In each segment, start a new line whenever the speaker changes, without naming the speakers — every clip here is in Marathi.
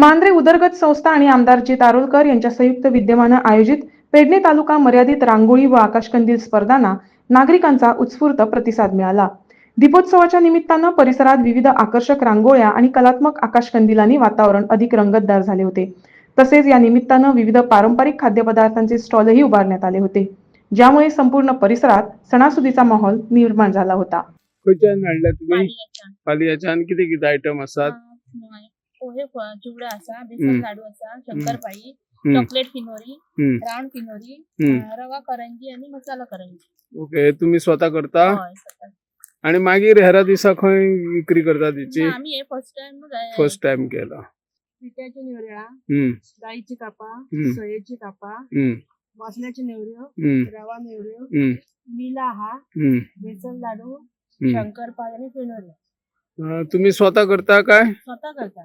मांद्रे उदरगत संस्था आणि आमदार जे तारोलकर यांच्या संयुक्त विद्यमानं आयोजित पेडणे तालुका मर्यादित रांगोळी व आकाशकंदील स्पर्धांना नागरिकांचा उत्स्फूर्त प्रतिसाद मिळाला. दीपोत्सवाच्या निमित्तानं परिसरात विविध आकर्षक रांगोळ्या आणि कलात्मक आकाशकंदिलांनी वातावरण अधिक रंगतदार झाले होते. तसेच या निमित्तानं विविध पारंपरिक खाद्यपदार्थांचे स्टॉलही उभारण्यात आले होते ज्यामुळे संपूर्ण परिसरात सणासुदीचा माहोल निर्माण झाला होता.
तुम्ही कितें कितें आयटम आसात
आ, पोहे चिवडा आसा बेसन. लाडू आसा शंकरपाळी चॉकलेट फिनोरी रावंड फिनोरी रवा करंजी आणि मसाला करंजी.
ओके तुम्ही स्वता करता. आणि मागीर हेरा दिसा खंय विक्री करता तिची?
आम्ही हे फर्स्ट टाइम
फर्स्ट टाइम केला.
पिठ्याची नेवऱ्या गाईची कापा. सोयेची कापा
हम्म,
वासण्याची नेवऱ्यो रवा नेवऱ्यो मिला हा बेसन लाडू. शंकरपाळी आणि फिनोरी.
तुम्ही स्वता करता काय?
स्वतः करता.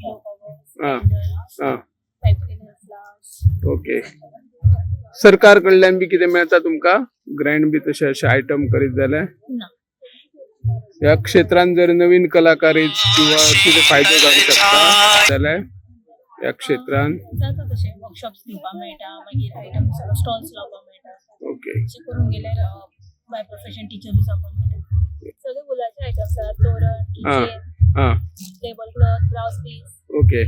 Glow covers, cleaner flowers.
Okay सरकार कडल्यान बी कितें मेळटा तुमकां? ग्रँड बी तशे अशे आयटम करीत जाल्यार?
ना.
ह्या क्षेत्रांत जर नवीन कलाकारी किंवा कितें फायदो जावंक शकता जाल्यार ह्या क्षेत्रांत?
जाता तशें वर्कशॉप्स दिवपाक मेळटा मागीर आयटम्स स्टॉल्स लावपाक मेळटा.
ओके
करून गेल्यार बाय प्रोफेशन टीचर जावपाक मेळटा. आसात तोरण
आं
किचन
आं
table cloth blouse piece
okay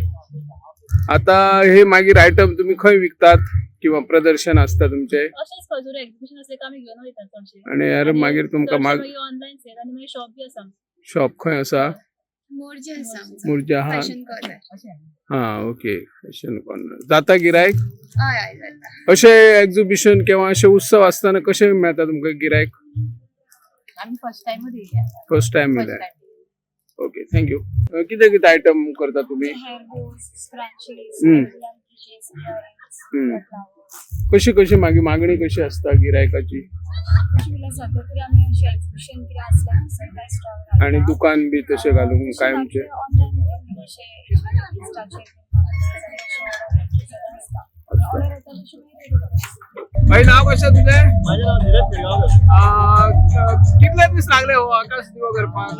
आता हे मागीर आयटम तुम्ही खंय विकतात किंवा प्रदर्शन असता तुमचे?
अशेंच खंयसर एक्झिबिशन आसले काय आमी घेवन वयतात चडशे
आणि यार मागीर तुमकां माग
ऑनलायन सेल आनी मागीर शॉप बी आसा
शॉप खंय आसा
मोर्जे आसा आमचो.
मुर्जा हा.
फॅशन कॉर्नर
अशें
हा ओके फॅशन कॉर्नर जाता गिरायक
हय हय जाता.
अशे एक्झिबिशन किंवा अशे उत्सव असताना कशे मेळटा तुमकां गिरायक
आमी फर्स्ट
टाइम
फर्स्ट
मेळटा
टायम
ओके थँक्यू कितें कितें आयटम करता तुम्ही हम्म. हम्म. कशी कशी मागीर मागणी कशी असता गिरायकाची
तरी अशें
आणि दुकान बी तशे घालूंक कायमचे. भाई नाव कशें तुझें?
माझे नाव धीरज पिळगावकर
आ, क- कितले दीस लागले हो आकाश दिवो करपाक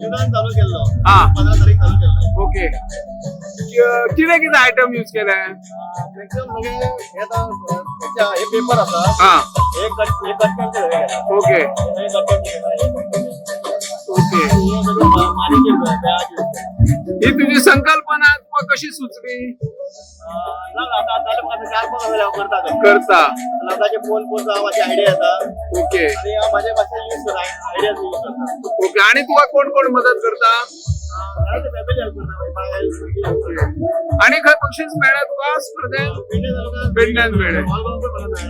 जुनान चालू केल्लो
हा.
पंदरा तारीख चालू केल्लो
ओके. कितें कितें आयटम यूज केले
मॅक्सिमम म्हणजे हे आता हेच्या- हे पेपर आसा
हा.
हे केला
ओके. कशी सुचली?
करता. लोकांचे फोन फोन माझी आयडिया येता
ओके.
आणि माझ्या भाशेन यूज करता आयडिया यूज करता
ओके आणि तुका कोण कोण मदत करता?
बाय
आणि खंय बक्षीस मेळ्ळा तुका स्पर्धेत?
पेडणे तालुका
पेडण्यात मेळ्ळें.
ऑल गोवा पण मला मेळ्ळा.